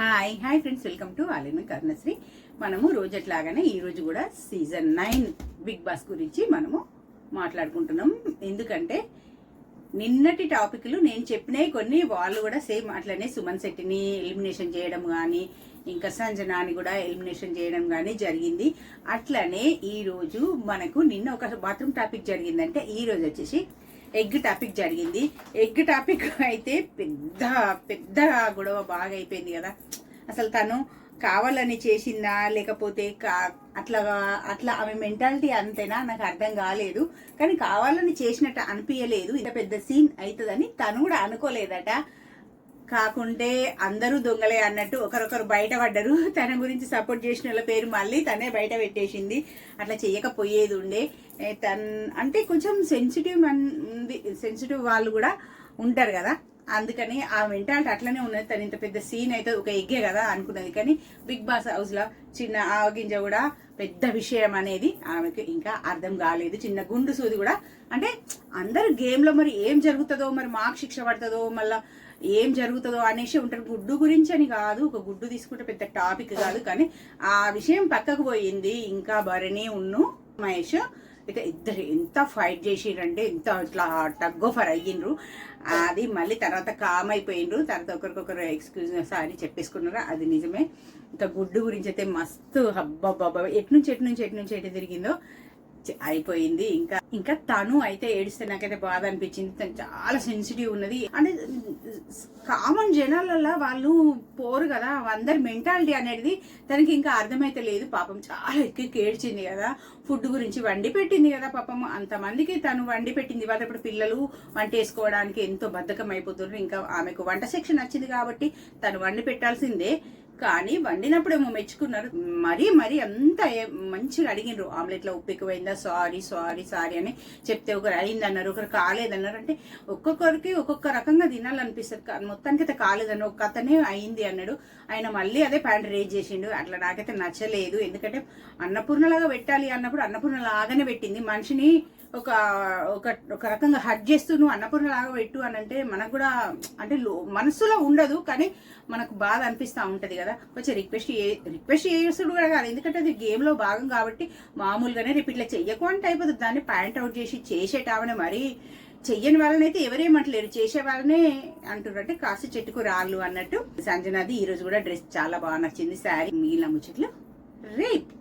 Hi hi friends welcome to Alina Karnasri. మనము రోజట్లాగానే ఈరోజు కూడా సీజన్ నైన్ బిగ్ బాస్ గురించి మనము మాట్లాడుకుంటున్నాం. ఎందుకంటే నిన్నటి టాపిక్లు నేను చెప్పినవి కొన్ని వాళ్ళు కూడా సేమ్ అట్లనే సుమన్ శెట్టిని ఎలిమినేషన్ చేయడం కానీ ఇంకా సంజనాని కూడా ఎలిమినేషన్ చేయడం కానీ జరిగింది. అట్లనే ఈ రోజు మనకు నిన్న ఒక బాత్రూమ్ టాపిక్ జరిగిందంటే ఈ రోజు వచ్చేసి ఎగ్ టాపిక్ జరిగింది. ఎగ్ టాపిక్ అయితే పెద్ద పెద్ద గొడవ బాగా అయిపోయింది కదా. అసలు తను కావాలని చేసిందా లేకపోతే కా అట్లా అట్లా ఆమె మెంటాలిటీ అంతేనా? నాకు అర్థం కాలేదు. కానీ కావాలని చేసినట్టు అనిపించలేదు ఇంత పెద్ద సీన్ అవుతుందని తను కూడా అనుకోలేదట. కాకుంటే అందరూ దొంగలే అన్నట్టు ఒకరొకరు బయటపడ్డరు. తన గురించి సపోర్ట్ చేసిన వాళ్ళ పేరు మళ్ళీ తనే బయట పెట్టేసింది. అట్లా చేయకపోయేది ఉండే. తన్ అంటే కొంచెం సెన్సిటివ్ సెన్సిటివ్ వాళ్ళు కూడా ఉంటారు కదా. అందుకని ఆ మెంటాలిటీ అట్లనే ఉన్నది. తను ఇంత పెద్ద సీన్ అయితే ఒక ఎగ్గే కదా అనుకున్నది. కానీ బిగ్ బాస్ హౌస్లో చిన్న ఆవగింజ కూడా పెద్ద విషయం అనేది ఆమెకి ఇంకా అర్థం కాలేదు. చిన్న గుండు సూది కూడా అంటే అందరు గేమ్లో మరి ఏం జరుగుతుందో మరి మాకు శిక్ష పడుతుందో మళ్ళా ఏం జరుగుతుందో అనేసి ఉంటారు. గుడ్డు గురించి అని కాదు ఒక గుడ్డు తీసుకుంటే పెద్ద టాపిక్ కాదు కానీ ఆ విషయం పక్కకు పోయింది. ఇంకా భరణి ఉన్ను మహేష్ ఇక ఇద్దరు ఎంత ఫైట్ చేసిరంటే ఎంత ఇట్లా టగ్ ఫర్ అయ్యిండ్రు. అది మళ్ళీ తర్వాత కామ్ అయిపోయిండ్రు. తర్వాత ఒకరికొకరు ఎక్స్క్యూజ్ సారీ చెప్పేసుకున్నారు? అది నిజమే. ఇంకా గుడ్డు గురించి అయితే మస్తు హబ్బబ్బబ్బ ఎటు నుంచి ఎటు నుంచి ఎటు నుంచి ఎటు తిరిగిందో అయిపోయింది. ఇంకా ఇంకా తను అయితే ఏడిస్తే నాకైతే బాధ అనిపించింది. తను చాలా సెన్సిటివ్ ఉన్నది. అంటే కామన్ జనాలల్ల వాళ్ళు పోరు కదా. అందరి మెంటాలిటీ అనేది తనకి ఇంకా అర్థమైతే లేదు. పాపం చాలా ఎక్కువ ఏడ్చింది కదా. ఫుడ్ గురించి వండి పెట్టింది కదా పాపం. అంతమందికి తను వండి పెట్టింది. వాళ్ళు ఇప్పుడు పిల్లలు వంట వేసుకోవడానికి ఎంతో బద్ధకం అయిపోతున్నారు. ఇంకా ఆమెకు వంట సెక్షన్ వచ్చింది కాబట్టి తను వండి పెట్టాల్సిందే. కానీ వండినప్పుడేమో మెచ్చుకున్నారు. మరీ మరీ అంత మంచిగా అడిగినారు ఆమ్లెట్లో ఉప్పు ఎక్కువైందా సారీ సారీ సారీ అని చెప్తే ఒకరు అయిందన్నారు ఒకరు కాలేదన్నారు. అంటే ఒక్కొక్కరికి ఒక్కొక్క రకంగా తినాలనిపిస్తుంది. మొత్తానికి అయితే కాలేదని ఒక అతనే అయింది అన్నాడు. ఆయన మళ్ళీ అదే ప్యాంట్ రేజ్ చేసిండు. అట్లా నాకైతే నచ్చలేదు. ఎందుకంటే అన్నపూర్ణలాగా పెట్టాలి అన్నప్పుడు అన్నపూర్ణ లాగానే పెట్టింది. మనిషిని ఒక ఒక ఒక రకంగా హట్ చేస్తూ నువ్వు అన్నపూర్ణ లాగా పెట్టు అని అంటే మనకు కూడా అంటే లో- మనసులో ఉండదు. కానీ మనకు బాధ అనిపిస్తూ ఉంటుంది కదా. కొంచెం రిక్వెస్ట్ రిక్వెస్ట్ చేస్తుడు కూడా కాదు. ఎందుకంటే అది గేమ్లో భాగం కాబట్టి మామూలుగానే రేపు ఇట్లా చెయ్యకు అంటే అయిపోతుంది దాన్ని పాయింట్ అవుట్ చేసి చేసేటావని మరి చెయ్యని వాళ్ళనైతే ఎవరేమంటలేరు చేసే వాళ్ళనే అంటున్నారు. అంటే కాస్త చెట్టుకు రాళ్ళు అన్నట్టు. సంజనాది ఈరోజు కూడా డ్రెస్ చాలా బాగా నచ్చింది. శారీ మిగిలిన ముచ్చట్లు రేపు.